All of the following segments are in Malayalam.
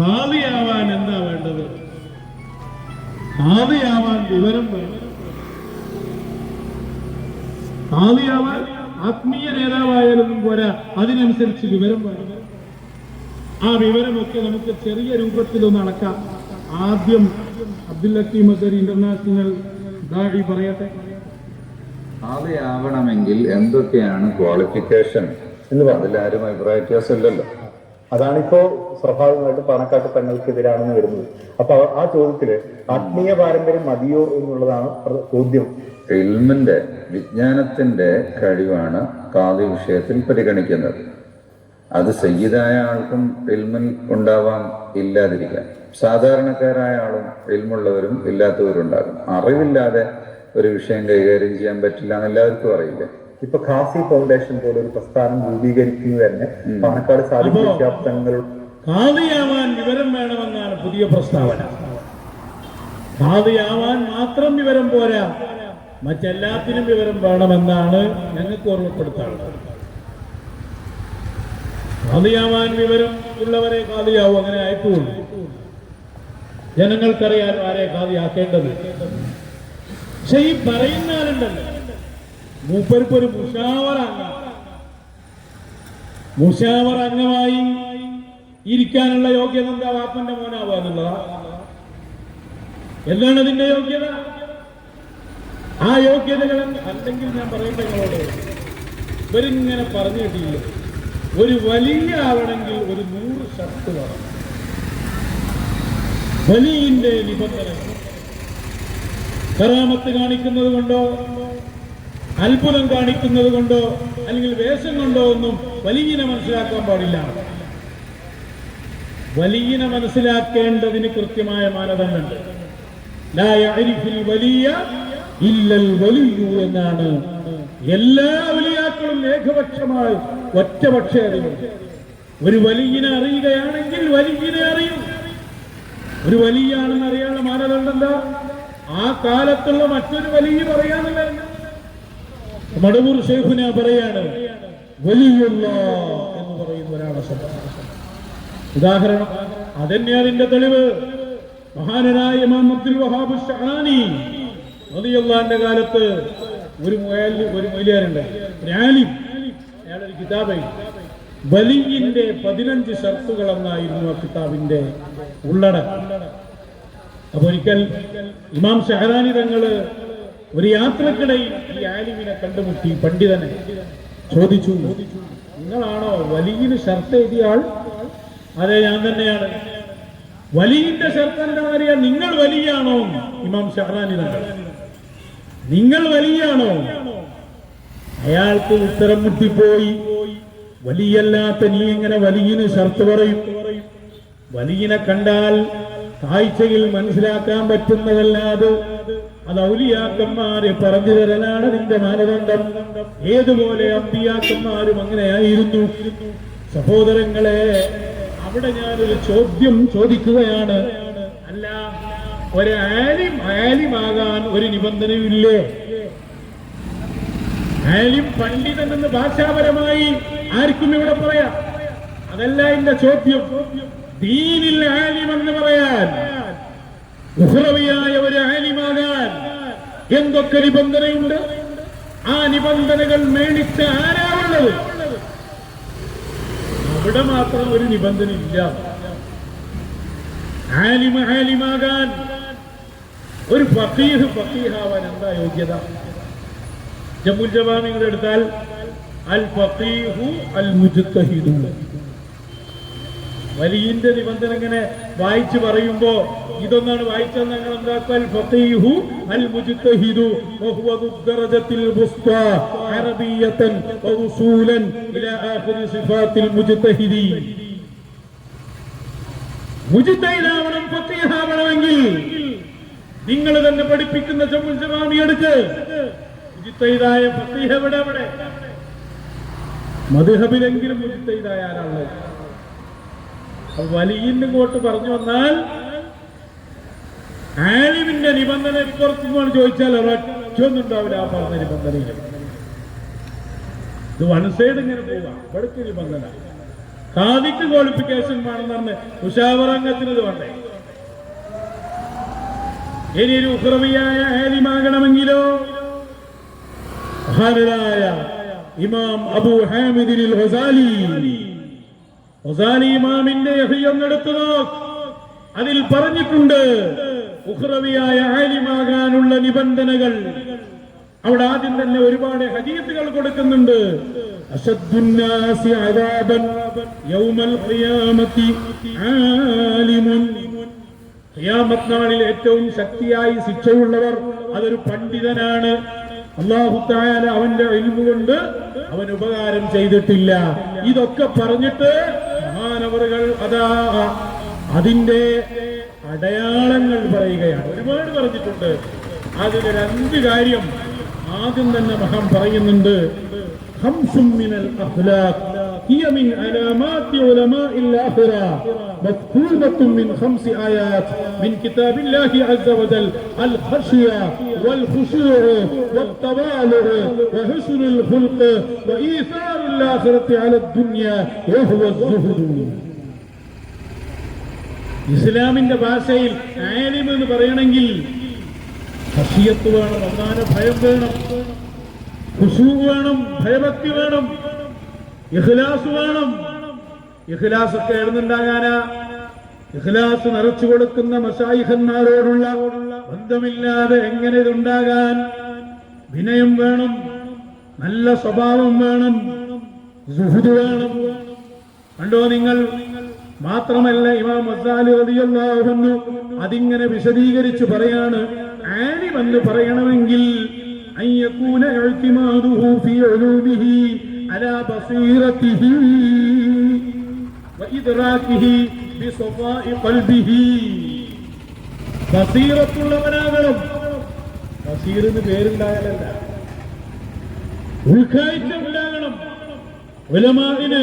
ഹാദിയാവാൻ എന്താ വേണ്ടത്? ഭാവിയാവാൻ വിവരം വേണം. ഭാവിയാവാൻ ആത്മീയ നേതാവായാലൊന്നും പോരാ അതിനനുസരിച്ച് വിവരം വേണം. ആ വിവരമൊക്കെ നമുക്ക് ചെറിയ രൂപത്തിലൊന്ന് അടക്കാം ആദ്യം അബ്ദുൽ ലത്തീം അസർ ഇന്റർനാഷണൽ ദാഴി പറയട്ടെ. ആവണമെങ്കിൽ എന്തൊക്കെയാണ് ക്വാളിഫിക്കേഷൻ? എന്ന് പറഞ്ഞില്ല ആരും അഭിപ്രായ വ്യത്യാസമില്ലല്ലോ അതാണിപ്പോ സ്വാഭാവികമായിട്ട് പാണക്കാട്ട് തങ്ങൾക്കെതിരാണെന്ന് വരുന്നത്. അപ്പൊ ആ ചോദ്യത്തിൽ ആത്മീയ പാരമ്പര്യം മതിയോ എന്നുള്ളതാണ് ചോദ്യം. ഇൽമിന്റെ വിജ്ഞാനത്തിന്റെ കഴിവാണ് കാതി വിഷയത്തിൽ പരിഗണിക്കുന്നത്. അത് സയ്യിദായ ആൾക്കും ഇൽമിൽ ഉണ്ടാവാൻ ഇല്ലാതിരിക്കാം. സാധാരണക്കാരായ ആളും ഇൽമുള്ളവരും ഇല്ലാത്തവരും ഉണ്ടാകും അറിവില്ലാതെ ഒരു വിഷയം കൈകാര്യം ചെയ്യാൻ പറ്റില്ല എന്ന് എല്ലാവർക്കും അറിയില്ലേ? ഇപ്പൊ ഖാസി ഫൗണ്ടേഷൻ പോലെ ഒരു പ്രസ്ഥാനം രൂപീകരിക്കുന്നത് തന്നെ. പാണക്കാട് സാധിക്കുന്ന ഖാദിയാവാൻ വിവരം വേണമെന്നാണ് പുതിയ പ്രസ്താവന. ഖാദിയാവാൻ മാത്രം വിവരം പോരാ. മറ്റെല്ലാത്തിനും വിവരം വേണമെന്നാണ് ഞങ്ങൾക്ക് ഓർമ്മപ്പെടുത്താറുള്ളത് ഖാദിയാവാൻ വിവരം ഉള്ളവരെ ഖാദിയാവും അങ്ങനെ ആയിപ്പോഴും ജനങ്ങൾക്കറിയാൻ ആരെ ഖാദിയാക്കേണ്ടത്. പക്ഷെ ഈ പറയുന്ന ആളുണ്ടല്ലോ മൂപ്പർക്ക് ഒരു മുഷാവർ മുഷാവർ അംഗമായി ഇരിക്കാനുള്ള യോഗ്യത എന്താ വാപ്പന്റെ മോനാവുക എന്നുള്ളതാ. എന്താണ് അതിന്റെ യോഗ്യത? ആ യോഗ്യതകൾ അല്ലെങ്കിൽ ഞാൻ പറയട്ടെ നിങ്ങളോട് ഇവരിങ്ങനെ പറഞ്ഞു കിട്ടിയില്ല ഒരു വലിയ ആവണമെങ്കിൽ ഒരു നൂറ് ഷർട്ട് വേണം. വലിയ നിബന്ധനകൾ. കറാമത്ത് കാണിക്കുന്നത് കൊണ്ടോ? അത്ഭുതം കാണിക്കുന്നത് കൊണ്ടോ അല്ലെങ്കിൽ വേഷം കൊണ്ടോ ഒന്നും വലിയനെ മനസ്സിലാക്കാൻ പാടില്ല. വലിയനെ മനസ്സിലാക്കേണ്ടതിന് കൃത്യമായ മാനദണ്ഡമുണ്ട്. വലിയു എന്നാണ്. എല്ലാ വലിയാക്കളും ഏകപക്ഷമായി ഒറ്റപക്ഷേ അറിയും. ഒരു വലിയനെ അറിയുകയാണെങ്കിൽ വലിയനെ അറിയും. ഒരു വലിയാണെന്ന് അറിയാനുള്ള മാനദണ്ഡം എന്താ ആ കാലത്തുള്ള മറ്റൊരു വലിയ പറയാനുള്ള മടവൂർ ഷെയ്ഖുന പറയാണ് വലിയുള്ള എന്ന് പറയുന്ന ഒരാളെ ഉദാഹരണം അതന്നെ അതിന്റെ തെളിവ്. മഹാനരായ ഇമാം ഷഹാനി റളിയല്ലാഹുവിന്റെ കാലത്ത് ഒരു മുയൽ ഒരു മൊയിലാരുണ്ട് റാലിം അയാളൊരു കിതാബ് വലിയിന്റെ പതിനഞ്ച് ഷർത്തുകൾ എന്നായിരുന്നു ആ കിതാബിന്റെ ഉള്ളടക്കം. അപ്പൊ ഒരിക്കൽ ഇമാം ഷഹറാനി തങ്ങൾ ഒരു യാത്രക്കിടയിൽ ഈ ആലിമിനെ കണ്ടുമുട്ടി പണ്ഡിതനെ ചോദിച്ചു നിങ്ങളാണോ വലിയ ഷർത്ത് എഴുതിയ ആൾ? അതെ ഞാൻ തന്നെയാണ്. വലിയന്റെ ഷർത്ത് എന്താണെന്ന് അറിയാൻ നിങ്ങൾ വലിയാണോ? ഇമാം ഷഹറാനി നിങ്ങൾ വലിയാണോ? അയാൾക്ക് ഉത്തരം മുട്ടിപ്പോയി. വലിയല്ലാത്ത നീ എങ്ങനെ വലിയന് ഷർത്ത് പറയും? വലിയനെ കണ്ടാൽ കാഴ്ചയിൽ മനസ്സിലാക്കാൻ പറ്റുന്നതല്ലാതെ അത് ഔലിയാക്കന്മാരെ പറഞ്ഞു തരലാണ് നിന്റെ മാനദണ്ഡം. ഏതുപോലെ അമ്പിയാക്കന്മാരും അങ്ങനെയായിരുന്നു. സഹോദരങ്ങളെ അവിടെ ഞാനൊരു ചോദ്യം ചോദിക്കുകയാണ്. അല്ല ഒരു ആലിം ആലിമാകാൻ ഒരു നിബന്ധനയില്ലേ ആലിം പണ്ഡിതൻ എന്ന് ഭാഷാപരമായി ആർക്കും ഇവിടെ പറയാം. അതല്ല എന്റെ ചോദ്യം. ദീനിൽ ആലിം എന്ന് പറയാൻ. ഉഹ്റവിയായ ഒരു ആലിമാകാൻ എന്തൊക്കെ നിബന്ധനയുണ്ട്? ആ നിബന്ധനകൾ മേണിച്ച ആരാണുള്ളത്? അവിടെ മാത്രം ഒരു നിബന്ധന ഇല്ല ആലിമ ആലിമാകാൻ ഒരു ഫക്കീഹ് ഫക്കീഹാവാൻ എന്താ യോഗ്യത? ജമ്മുൽ ജവാമികൾ എടുത്താൽ അൽ ഫഖീഹു അൽ മുജ്തഹിദു. വലിയന്റെ നിബന്ധന ഇങ്ങനെ വായിച്ചു പറയുമ്പോ ഇതൊന്നാണ് വായിച്ചത് ഞങ്ങൾ ഫക്കീഹാവണമെങ്കിൽ നിങ്ങൾ തന്നെ പഠിപ്പിക്കുന്ന ജമ്മുൽ എടുത്ത് മധുഹബിലെങ്കിലും മുജിത്തയിലായ ആരാളുള്ളത് വലിയന്റെ പറഞ്ഞു വന്നാൽ ആലിമിന്റെ നിബന്ധന ഇപ്പുറത്തുനിന്നാണ് ചോദിച്ചാൽ ഒരൊറ്റൊന്നും ഉണ്ടാവില്ല ആ പറഞ്ഞ നിബന്ധനയിൽ ഇത് വൺ സൈഡ് ഇങ്ങനെ പോവാം. നിബന്ധന. കാവിക്ക് ക്വാളിഫിക്കേഷൻ വേണമെന്നാണ് ഇത് വേണ്ടേ? ഇനി ഒരു ഉഹ്റവിയായ ആലിമാകണമെങ്കിലോ? മഹാനരായ ഇമാം അബു ഹാമിദിൽ ഹൊസാലി ഹൊസാലി ഇമാമിന്റെ യഹിയൊന്നെടുത്തു നോക്ക്. അതിൽ പറഞ്ഞിട്ടുണ്ട് ഉഹ്റവിയായ ആലിമാകാനുള്ള നിബന്ധനകൾ. അവിടെ ആദ്യം തന്നെ ഒരുപാട് ഹദീസുകൾ കൊടുക്കുന്നുണ്ട്. നാളിൽ ഏറ്റവും ശക്തിയായി ശിക്ഷയുള്ളവർ അതൊരു പണ്ഡിതനാണ്. അള്ളാഹു തായാല അവന്റെ ഇൽമു കൊണ്ട് അവൻ ഉപകാരം ചെയ്തിട്ടില്ല. ഇതൊക്കെ പറഞ്ഞിട്ട് മഹാനവറുകൾ അതാ അതിന്റെ അടയാളങ്ങൾ പറയുകയാണ് ഒരുപാട് പറഞ്ഞിട്ടുണ്ട് അതിലൊരു അഞ്ച് കാര്യം ആദ്യം തന്നെ മഹാൻ പറയുന്നുണ്ട് خمس من الأخلاق هي من علامات علماء الآخرة مذكورة من خمس آيات من كتاب الله عز وجل الخشية والخشوع والتواضع وحسن الخلق وإيثار الآخرة على الدنيا وهو الزهد ഇസ്ലാമിന്റെ ഭാഷയിൽ ആലിം എന്ന് പറയണമെങ്കിൽ ഹഷിയത്ത് വേണം ഒന്നാന ഭയം വേണം ഖുശൂ വേണം ഭയഭക്തി വേണം ഇഖ്ലാസ് വേണം ഇഖ്ലാസ് ഒക്കെ എഴുന്നുണ്ടാകാനാ ഇഖ്ലാസ് നിറച്ചു കൊടുക്കുന്ന മഷായിഖന്മാരോടുള്ള ബന്ധമില്ലാതെ എങ്ങനെ ഇതുണ്ടാകാൻ വിനയം വേണം നല്ല സ്വഭാവം വേണം സുഹൃത് വേണം കണ്ടോ നിങ്ങൾ? മാത്രമല്ല ഇമാം മസാലി അതിങ്ങനെ വിശദീകരിച്ച് പറയാണ്. ആലിം എന്ന് പറയണമെങ്കിൽ ബസീറത്തുള്ളവനാകണം. ബസീറിന് പേരുണ്ടായാലല്ല. ഉൾക്കാഴ്ച ഉലമാവിന്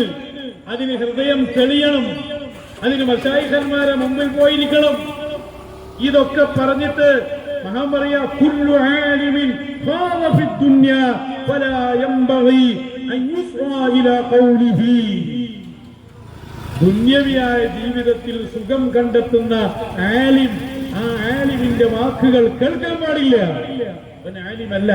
അതിന് ഹൃദയം തെളിയണം അതിന് മഷായിഖന്മാരെ മുമ്പിൽ പോയിരിക്കണം. ഇതൊക്കെ പറഞ്ഞിട്ട് കുല്ലു ആലിമിൻ യംബഗി അൻ ഇലാ ദുന്യവിയായ ജീവിതത്തിൽ സുഖം കണ്ടെത്തുന്ന ആലിം ആ ആലിമിന്റെ വാക്കുകൾ കേൾക്കാൻ പാടില്ല. അവൻ ആലിമല്ല.